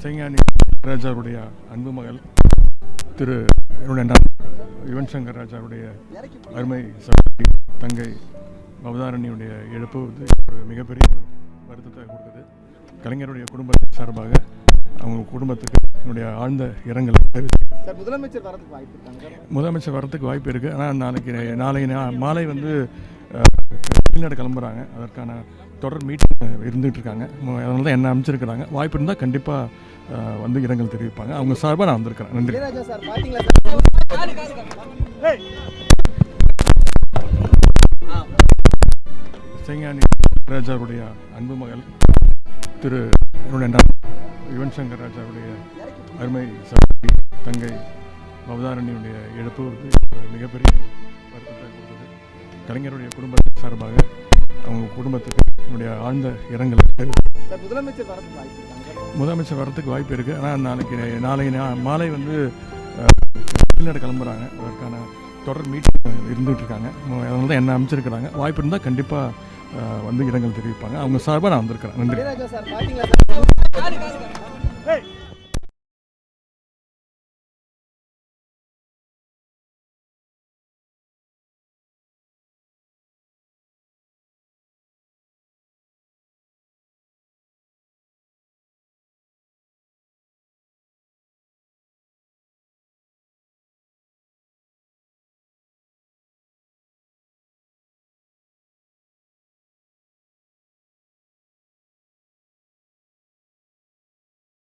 இசைஞானி ராஜாவுடைய அன்பு மகள் திரு யுவன் சங்கர் ராஜாவுடைய அருமை சகோதரி தங்கை பவதாரணியுடைய இழப்பு வந்து ஒரு மிகப்பெரிய வருத்தத்தை கொடுக்குது கலைஞருடைய குடும்பத்தின் சார்பாக அவங்க குடும்பத்துக்கு என்னுடைய ஆழ்ந்த இரங்கலை முதலமைச்சர் வரதுக்கு வாய்ப்பு முதலமைச்சர் வாய்ப்பு இருக்குது ஆனால் நாளைக்கு நாளை மாலை வந்து வெளிநாடு கிளம்புறாங்க. அதற்கான தொடர் மீட்டிங் இருந்துகிட்டு இருக்காங்க. அதனால தான் என்ன அமைச்சிருக்கிறாங்க. வாய்ப்பு இருந்தால் கண்டிப்பாக வந்து இரங்கல் தெரிவிப்பாங்க. அவங்க சார்பாக நான் வந்திருக்கிறேன். நன்றி. இசைஞானி ராஜாவுடைய அன்பு மகள் திரு யுவன் சங்கர் ராஜாவுடைய அருமை சகோதரி தங்கை பவதாரணியுடைய இழப்பு மிகப்பெரிய வருத்தத்தை கலைஞருடைய குடும்பத்தின் சார்பாக அவங்க குடும்பத்துக்கு என்னுடைய ஆழ்ந்த இரங்கலை. முதலமைச்சர் வரத்துக்கு வாய்ப்பு இருக்குது ஆனால் நாளைக்கு நாளை நா- மாலை வந்து வெளிநாடு கிளம்புறாங்க. அதற்கான தொடர் மீட்டிங் இருந்துகிட்டு இருக்காங்க அதனால தான் என்ன அமைச்சிருக்கிறாங்க. வாய்ப்பு இருந்தால் கண்டிப்பாக வந்து இரங்கல் தெரிவிப்பாங்க. அவங்க சார்பாக நான் வந்திருக்கிறேன். நன்றி.